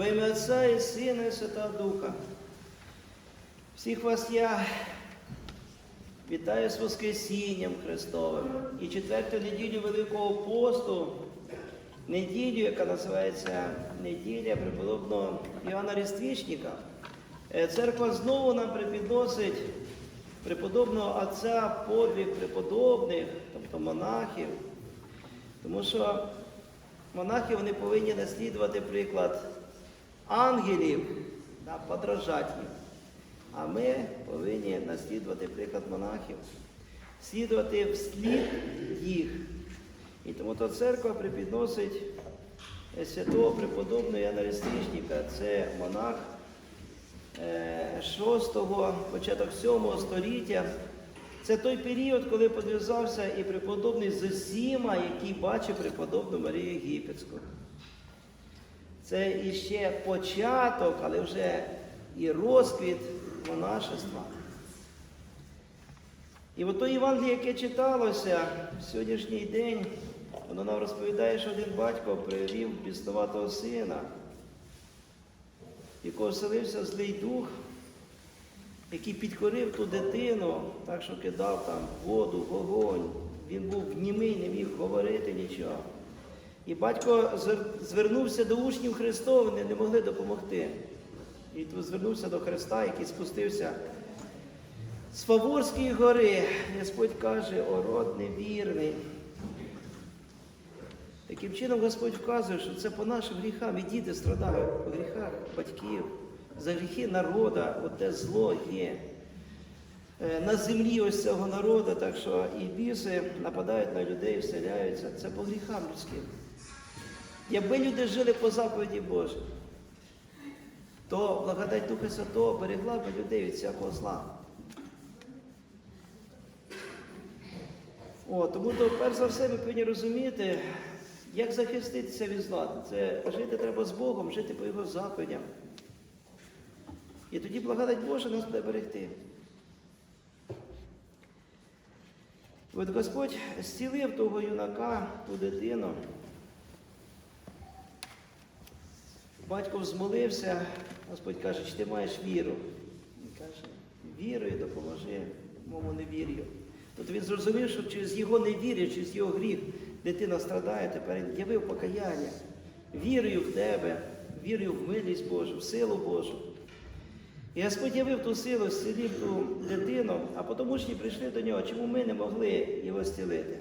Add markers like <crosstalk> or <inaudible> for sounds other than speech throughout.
Во ім'я Отця і Сина і Святого Духа. Всіх вас я вітаю з Воскресінням Христовим і четверту неділю Великого посту, неділю, яка називається неділя преподобного Іоанна Різдвічника. Е, Церква знову нам припідносить преподобного Отця подвиг преподобних, тобто монахів. Тому що монахи вони повинні наслідувати приклад ангелів та подражати їм. А ми повинні наслідувати приклад монахів, слідувати вслід їх. І тому то церква припідносить е, святого преподобного Янаристичника, Це монах 6-го, початок 7 століття. Це той період, коли подвізався і преподобний Зосіма, який бачив преподобну Марію Єгипетську. Це іще початок, але вже і розквіт монашества. І от то Євангеліє, яке читалося в сьогоднішній день, воно нам розповідає, що один батько привів біснуватого сина, якого вселився злий дух, який підкорив ту дитину, так що кидав там воду, вогонь. Він був німий, не міг говорити нічого. І батько звернувся до учнів Христових, вони не могли допомогти. І тут звернувся до Христа, який спустився з Фаворської гори. Господь каже, о род невірний. Таким чином Господь вказує, що це по нашим гріхам. І діти страдають по гріхах батьків, за гріхи народа, оте зло є. Е, На землі ось цього народу, так що і біси нападають на людей, вселяються. Це по гріхам людським. Якби люди жили по заповіді Божій, то благодать Духа Святого берегла б людей від всякого зла. О, тому то, перш за все, ми повинні розуміти, як захиститися від зла. Це жити треба з Богом, жити по Його заповідям. І тоді благодать Божа нас буде берегти. От Господь зцілив того юнака, ту дитину. Батько взмолився, Господь каже, чи ти маєш віру? Він каже, вірою допоможи моєму невір'ю. Тобто він зрозумів, що через його невір'я, через його гріх дитина страдає, тепер він явив покаяння, вірою в тебе, вірою в милість Божу, в силу Божу. І Господь явив ту силу, зцілив ту дитину, а потім учні прийшли до нього, чому ми не могли його зцілити.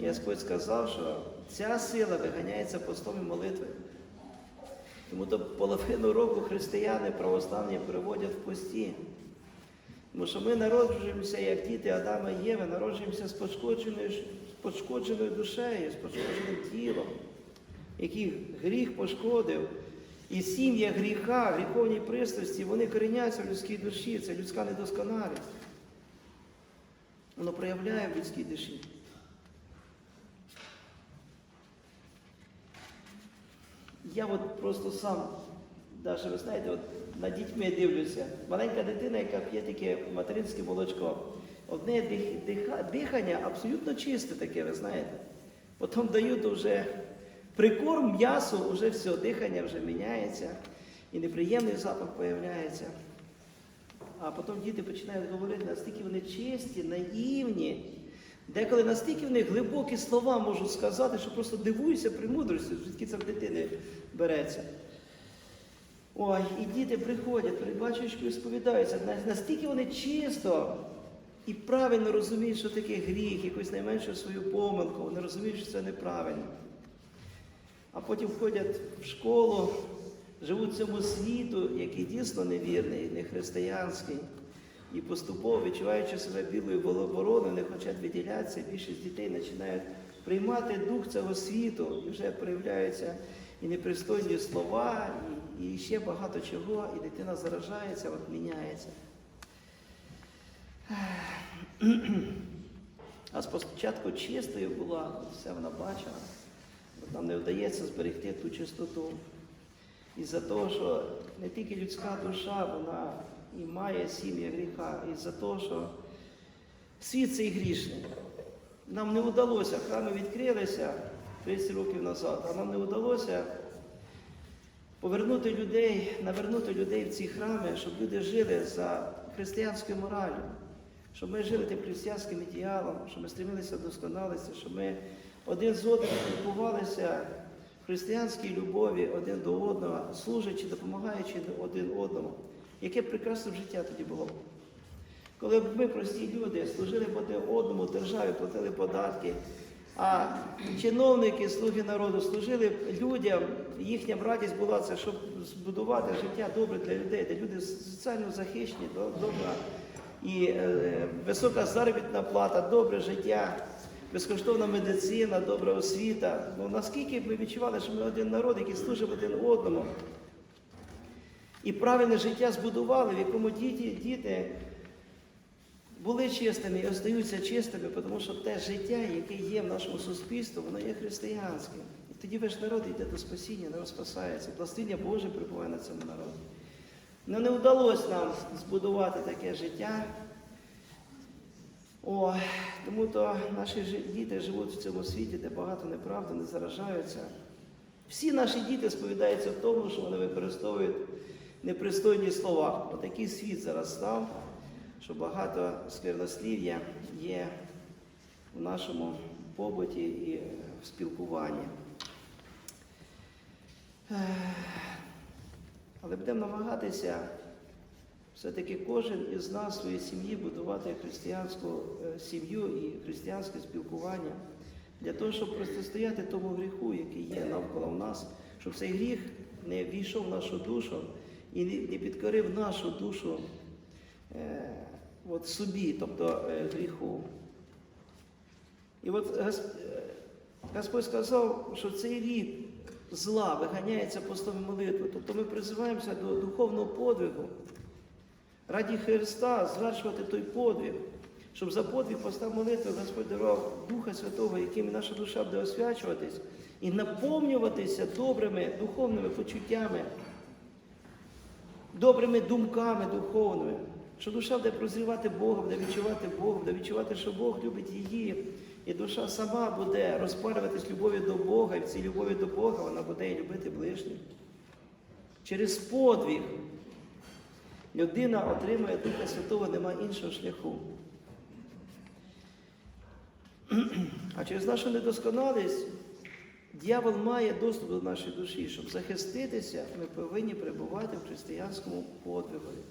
І Господь сказав, що ця сила виганяється постом і молитвою. Тому то половину року християни православні переводять в пості. Тому що ми народжуємося, як діти Адама і Єви, народжуємося з пошкодженою, з пошкодженою душею, з пошкодженим тілом, який гріх пошкодив. І сім'я гріха, гріховні пристрасті, вони коріняться в людській душі, це людська недосконалість. Воно проявляє в людській душі. Я от просто сам, даже, ви знаєте, от на дітьми дивлюся. Маленька дитина, яка п'є таке материнське молочко. Одне дих- диха- дихання абсолютно чисте таке, ви знаєте. Потім дають вже прикорм м'ясу, вже все, дихання вже міняється, і неприємний запах появляється. А потім діти починають говорити, наскільки вони чисті, наївні. Деколи настільки в них глибокі слова можуть сказати, що просто дивуюся премудрості, звідки це в дитини береться. Ой, і діти приходять, перед батюшкою сповідаються, настільки вони чисто і правильно розуміють, що таке гріх, якусь найменшу свою помилку, вони розуміють, що це неправильно. А потім входять в школу, живуть цьому світу, який дійсно невірний, не християнський. І поступово, відчуваючи себе білою волобороною, не хочуть виділятися, більшість дітей починають приймати дух цього світу, і вже проявляються і непристойні слова, і, і ще багато чого, і дитина заражається, от міняється. <clears throat> А спочатку чистою була, все вона бачила. Нам не вдається зберегти ту чистоту. Із-за того, що не тільки людська душа, вона і має сім'я гріха, із-за того, що світ цей грішний. Нам не вдалося, храми відкрилися 30 років назад, а нам не вдалося повернути людей, навернути людей в ці храми, щоб люди жили за християнською моралью, щоб ми жили тим християнським ідеалом, щоб ми стремилися до досконалості, щоб ми один з одним спілкувалися в християнській любові один до одного, служачи, допомагаючи один одному. Яке прекрасне життя тоді було. Коли б ми, прості люди, служили б один одному державі, платили податки, а чиновники, слуги народу служили б людям, їхня радість була це, щоб збудувати життя добре для людей, де люди соціально захищені, до- добра і е, висока заробітна плата, добре життя, безкоштовна медицина, добра освіта. Ну наскільки ми відчували, що ми один народ, який служив один одному, і правильне життя збудували, в якому діти, діти були чистими і остаються чистими, тому що те життя, яке є в нашому суспільстві, воно є християнським. І тоді весь народ йде до спасіння, народ спасається. Благословення Боже прибуває на цьому народі. Ну не вдалося нам збудувати таке життя. О, тому то наші діти живуть в цьому світі, де багато неправди, не заражаються. Всі наші діти сповідаються в тому, що вони використовують непристойні слова. Отакий світ зараз став, що багато сквернослів'я є в нашому побуті і в спілкуванні. Але будемо намагатися все-таки кожен із нас в своїй сім'ї будувати християнську е, сім'ю і християнське спілкування для того, щоб протистояти тому гріху, який є навколо нас, щоб цей гріх не війшов в нашу душу і не підкорив нашу душу е, от собі, тобто е, гріху. І от Господь сказав, що цей рік зла виганяється постом і молитвою. Тобто ми призиваємося до духовного подвигу. Раді Христа звершувати той подвиг, щоб за подвиг постав молитви Господь дарував Духа Святого, яким наша душа буде освячуватись і наповнюватися добрими духовними почуттями, добрими думками духовними, що душа буде прозрівати Бога, буде відчувати Бога, буде відчувати, що Бог любить її. І душа сама буде розпарюватись любов'ю до Бога, і в цій любові до Бога вона буде і любити ближніх. Через подвиг людина отримує Духа Святого, нема іншого шляху. А через нашу недосконалість дьявол має доступ до нашої душі. Щоб захиститися, ми повинні перебувати в християнському подвигові.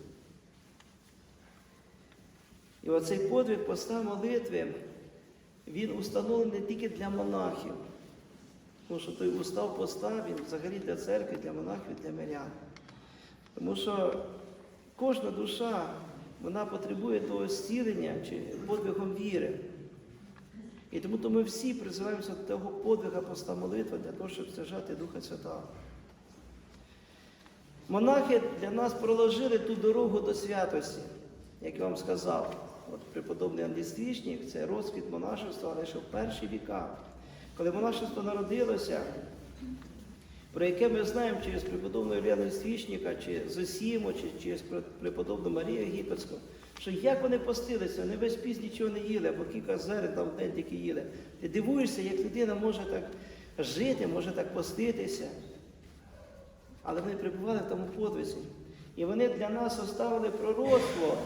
І оцей подвиг поста молитви, він установлений не тільки для монахів. Тому що той устав поста, він взагалі для церкви, для монахів, для мирян. Тому що кожна душа, вона потребує того зцілення чи подвигом віри. І тому то ми всі призиваємося до того подвига поста молитви для того, щоб стяжати Духа Святого. Монахи для нас проложили ту дорогу до святості, як я вам сказав. От преподобний Андрій це розквіт монашества, ще в перші віка. Коли монашество народилося, про яке ми знаємо через преподобного Ілляна Свічника, чи Зосіму, чи через преподобну Марію Єгипетську, що як вони постилися, вони весь піс нічого не їли, або кілька зерен там в день тільки їли. Ти дивуєшся, як людина може так жити, може так поститися. Але вони перебували в тому подвизі. І вони для нас оставили пророцтво,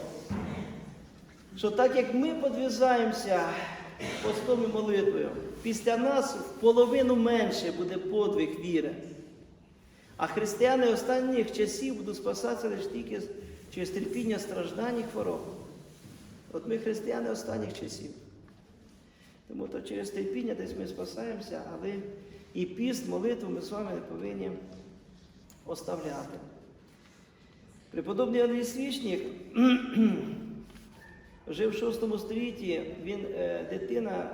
що так як ми подвізаємося постом і молитвою, після нас в половину менше буде подвиг віри. А християни останніх часів будуть спасатися лише тільки через терпіння страждань і хвороб. От ми християни останніх часів. Тому то через терпіння десь ми спасаємося, але і піст, молитву ми з вами не повинні оставляти. Преподобний Андрій Свічник <clears throat> жив в 6 столітті, він е, дитина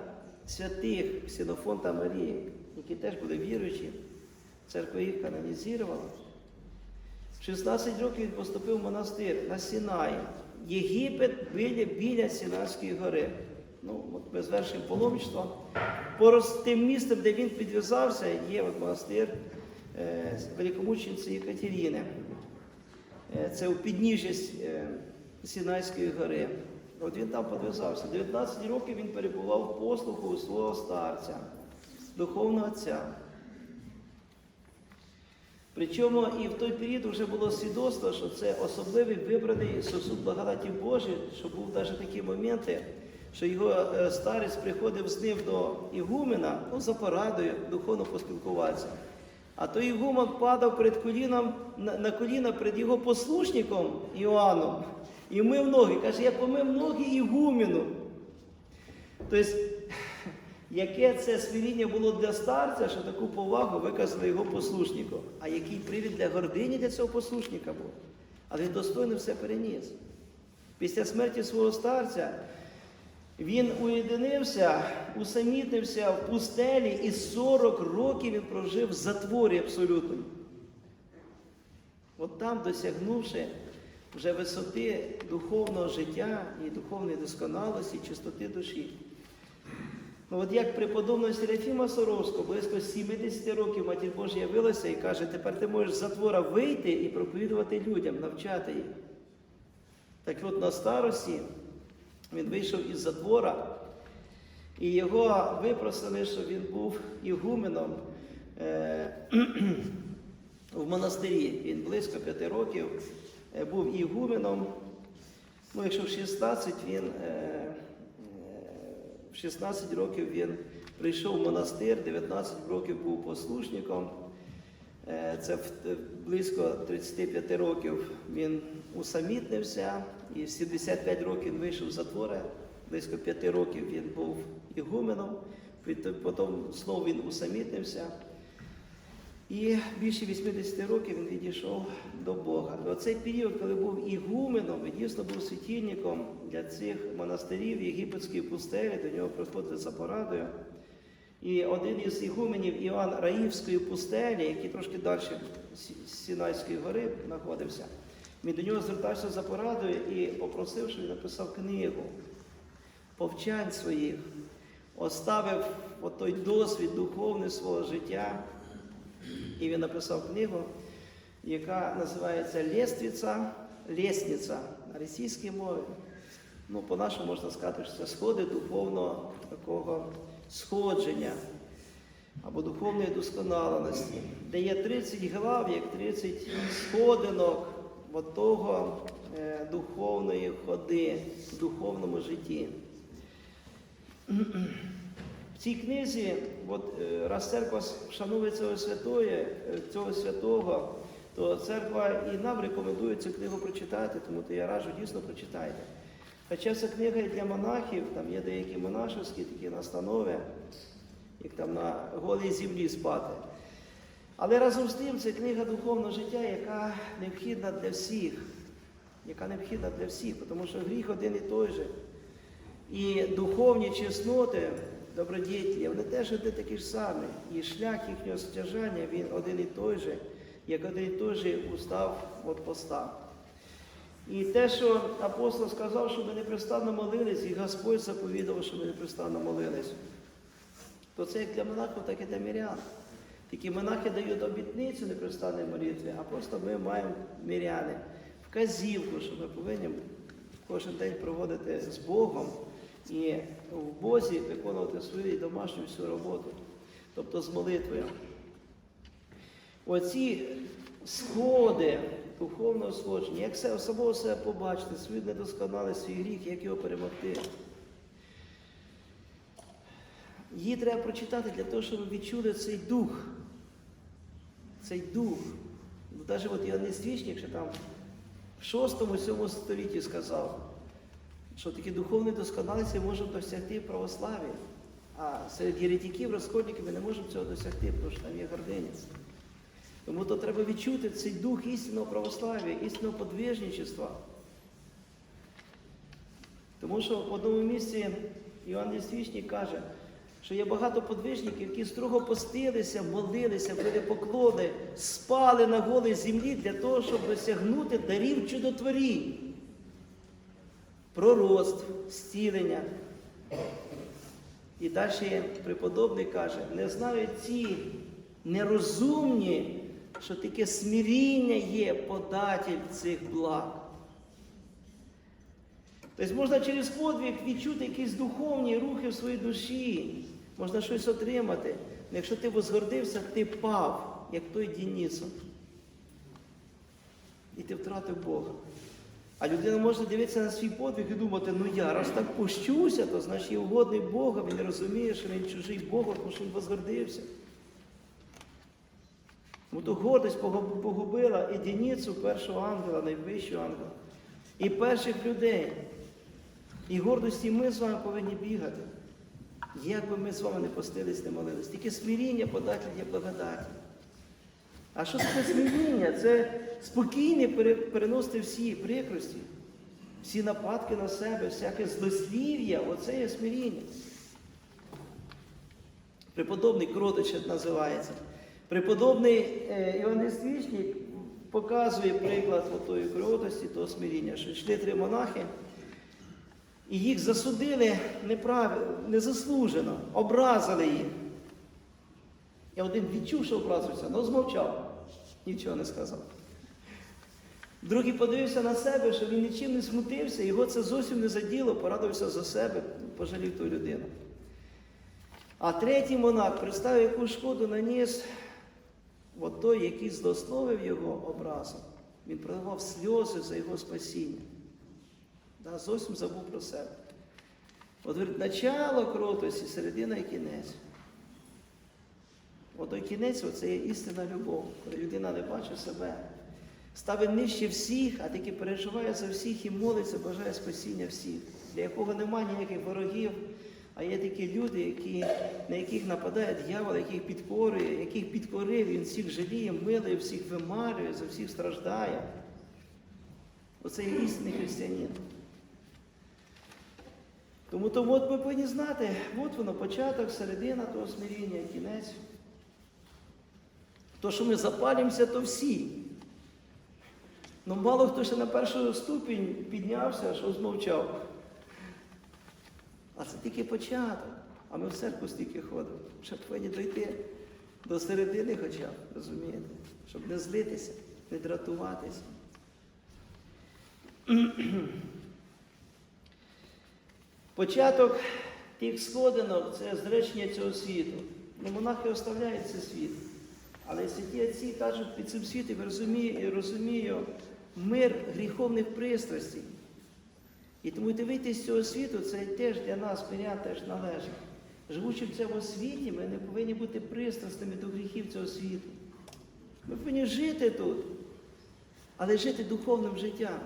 святих Ксенофонта Марії, які теж були віруючі. Церква їх канонізувала. В 16 років він поступив в монастир на Сінаї. Єгипет біля, біля Сінайської гори. Ну, от без вершин паломництва. Поруч тим містом, де він підв'язався, є от монастир е, великомучениці Єкатерини. Е, Це у підніжжі е, Сінайської гори. От він там підв'язався. 19 років він перебував в послуху у свого старця, духовного отця. Причому і в той період вже було свідоцтво, що це особливий вибраний сосуд благодаті Божої, що був навіть такі моменти, що його е, старець приходив з ним до Ігумена, ну, за порадою духовно поспілкуватися. А той Ігумен падав перед коліном, на, на коліна перед його послушником Іоанном і мив ноги. Каже, я помив ноги Ігумену. Тобто, яке це смиріння було для старця, що таку повагу виказали його послушнику. А який привід для гордині для цього послушника був. Але він достойно все переніс. Після смерті свого старця він уєдинився, усамітнився в пустелі і 40 років він прожив в затворі абсолютно. От там, досягнувши вже висоти духовного життя і духовної досконалості, чистоти душі. Ну, от як преподобного Серафіма Соровського, близько 70 років Матір Божа явилася і каже, тепер ти можеш з затвора вийти і проповідувати людям, навчати їх. Так от на старості він вийшов із затвора, і його випросили, щоб він був ігуменом е, <clears throat> в монастирі. Він близько п'яти років е, був ігуменом. Ну, якщо в 16 він. е, в 16 років він прийшов в монастир, 19 років був послушником. Е, Це е, близько 35 років він усамітнився, і в 75 років він вийшов з затвора, близько 5 років він був ігуменом, потім знову він усамітнився. І більше 80 років він відійшов до Бога. І оцей період, коли був ігуменом, він дійсно був світильником для цих монастирів єгипетської пустелі, до нього приходили за порадою. І один із ігуменів Іоанн Раївської пустелі, який трошки далі Сінайської гори знаходився, він до нього звертався за порадою і попросив, щоб він написав книгу повчань своїх, оставив той досвід духовний свого життя. І він написав книгу, яка називається Лєствіця, Лєсниця на російській мові. Ну, по-нашому можна сказати, що це сходи духовного такого сходження або духовної досконаленості, де є 30 глав, як 30 сходинок того е, духовної ходи в духовному житті. Цій книзі, от, е, раз церква шанує цього святої, е, цього святого, то церква і нам рекомендує цю книгу прочитати, тому то я раджу дійсно прочитайте. Хоча ця книга і для монахів, там є деякі монашівські такі настанови, як там на голій землі спати. Але разом з тим це книга духовного життя, яка необхідна для всіх, яка необхідна для всіх, тому що гріх один і той же. І духовні чесноти, добродіяння, вони теж одні такі ж самі. І шлях їхнього стяжання, він один і той же, як один і той же устав от поста. І те, що апостол сказав, що ми непрестанно молились, і Господь заповідав, що ми непрестанно молились, то це як для монахів, так і для мирян. Тільки монахи дають обітницю непрестанної молитви, а просто ми маємо миряни вказівку, що ми повинні кожен день проводити з Богом і в Бозі виконувати свою домашню всю роботу, тобто з молитвою. Оці сходи духовного сходження, як все самого себе побачити, свою недосконалість, свій гріх, як його перемогти. Її треба прочитати для того, щоб відчули цей дух. Цей дух. Навіть от Іоанн Свічник, що там в 6-7 столітті сказав, що такі духовні досконалості можемо досягти в православі. А серед єретиків, розходників ми не можемо цього досягти, тому що там є гординість. Тому то треба відчути цей дух істинного православ'я, істинного подвижничества. Тому що в одному місці Іван Свічник каже, що є багато подвижників, які строго постилися, молилися, били поклони, спали на голій землі для того, щоб досягнути дарів чудотворінь, пророцтв, зцілення. І далі преподобний каже, не знають ці нерозумні, що таке смиріння є податель цих благ. Тобто можна через подвиг відчути якісь духовні рухи в своїй душі, можна щось отримати. Але якщо ти возгордився, ти пав, як той Дінісон. і ти втратив Бога. А людина може дивитися на свій подвиг і думати, ну я раз так пущуся, то значить я угодний Бога, він розуміє, що він чужий Бога, тому що він возгордився. Тому то гордість погубила і дініцу першого ангела, найвищого ангела, і перших людей. І гордості ми з вами повинні бігати. Як би ми з вами не постились, не молились. Тільки смиріння податель є благодаті. А що таке смиріння? Це спокійне переносити всі прикрості, всі нападки на себе, всяке злослів'я, оце є смиріння. Преподобний Кротич називається. Преподобний е, Іван Вічник показує приклад отої кротості, того смиріння, що йшли три монахи, і їх засудили неправильно, незаслужено, образили їх. І один відчув, що образився, але змовчав, нічого не сказав. Другий подивився на себе, що він нічим не смутився, його це зовсім не заділо, порадувався за себе, пожалів ту людину. А третій монах представив, яку шкоду наніс от той, який злословив його образом. Він проливав сльози за його спасіння. Да, зовсім забув про себе. От говорить, начало кротості, середина і кінець. От той кінець це є істинна любов, коли людина не бачить себе. Ставить нижче всіх, а таки переживає за всіх і молиться, бажає спасіння всіх, для якого немає ніяких ворогів, а є такі люди, які, на яких нападає дьявол, яких підкорює, яких підкорив, він всіх жаліє, милує, всіх вимарює, за всіх страждає. Оце є істинний християнин. Тому тому от ми повинні знати, от воно початок, середина того смиріння, кінець. То, що ми запалимося, то всі. Ну мало хто ще на першу ступінь піднявся, що змовчав. А це тільки початок. А ми в церкву стільки ходимо, щоб повинні дойти до середини хоча б, розумієте? Щоб не злитися, не дратуватися. <clears throat> Початок тих сходинок це зречення цього світу. Ну, монахи оставляють цей світ. Але святі отці кажуть, під цим світом розумію, розумію мир гріховних пристрастей. І тому дивитися з цього світу, це теж для нас мирян теж належить. Живучи в цьому світі, ми не повинні бути пристрасними до гріхів цього світу. Ми повинні жити тут, але жити духовним життям.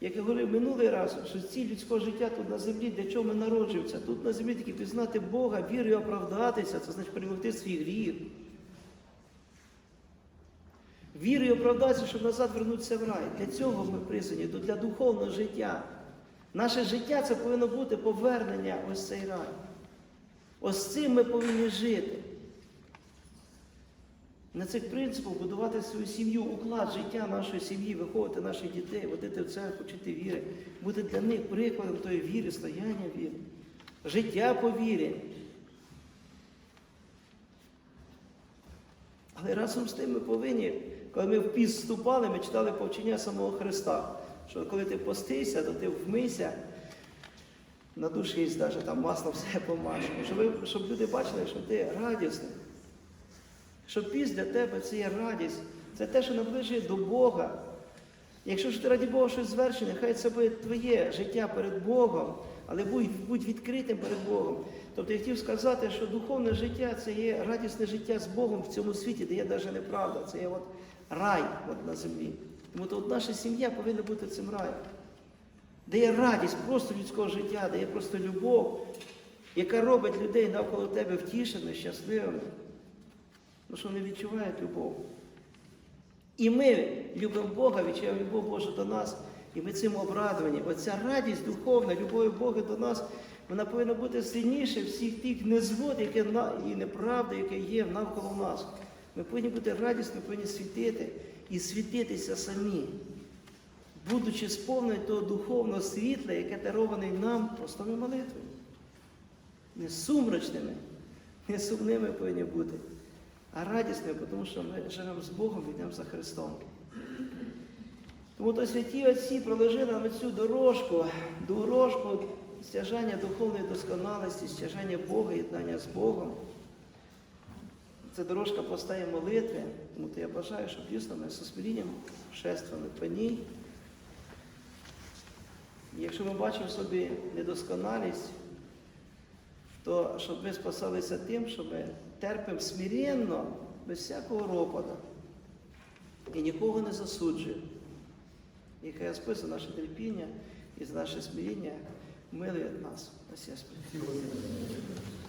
Як я говорив минулий раз, що ціль людського життя тут на землі, для чого ми народжуємося? Тут на землі тільки пізнати Бога, вірою оправдатися, це значить перемогти свій гріх. Вірою оправдатися, щоб назад вернутися в рай. Для цього ми призвані, для духовного життя. Наше життя це повинно бути повернення ось цей рай. Ось цим ми повинні жити. На цих принципах будувати свою сім'ю, уклад життя нашої сім'ї, виховувати наших дітей, водити в церкву, вчити віри, бути для них прикладом тої віри, стояння віри, життя по вірі. Але разом з тим ми повинні, коли ми в піст вступали, ми читали повчення самого Христа, що коли ти постишся, то ти вмийся, на душі навіть там масло все помажемо, щоб, щоб люди бачили, що ти радісний. Що піст для тебе це є радість, це те, що наближує до Бога. Якщо ж ти раді Бога щось звершене, хай це буде твоє життя перед Богом, але будь, будь відкритим перед Богом. Тобто я хотів сказати, що духовне життя це є радісне життя з Богом в цьому світі, де є навіть неправда, це є от рай от на землі. Тому то от наша сім'я повинна бути цим раєм, де є радість просто людського життя, де є просто любов, яка робить людей навколо тебе втішеними, щасливими. Ну що вони відчувають любов. І ми любимо Бога, відчуваємо любов Божу до нас, і ми цим обрадовані. Оця радість духовна, любов Бога до нас, вона повинна бути сильніше всіх тих незвод, на і неправди, яке є навколо нас. Ми повинні бути радісні, повинні світити і світитися самі, будучи сповнені того духовного світла, яке дарований нам простими молитвами. Не сумрачними, не сумними повинні бути а радісними, тому що ми живемо з Богом йдемо за Христом. Тому то святі Отці проложили нам цю дорожку, дорожку стяжання духовної досконалості, стяжання Бога, єднання з Богом. Це дорожка постає молитви, Тому то я бажаю, щоб дійсно ми смирінням шествували по ній. Якщо ми бачимо собі недосконалість, то щоб ми спасалися тим, що ми терпимо смиренно, без всякого ропота. І нікого не засуджуємо. І хай Господь наше терпіння і наше смиріння милує нас. Господь.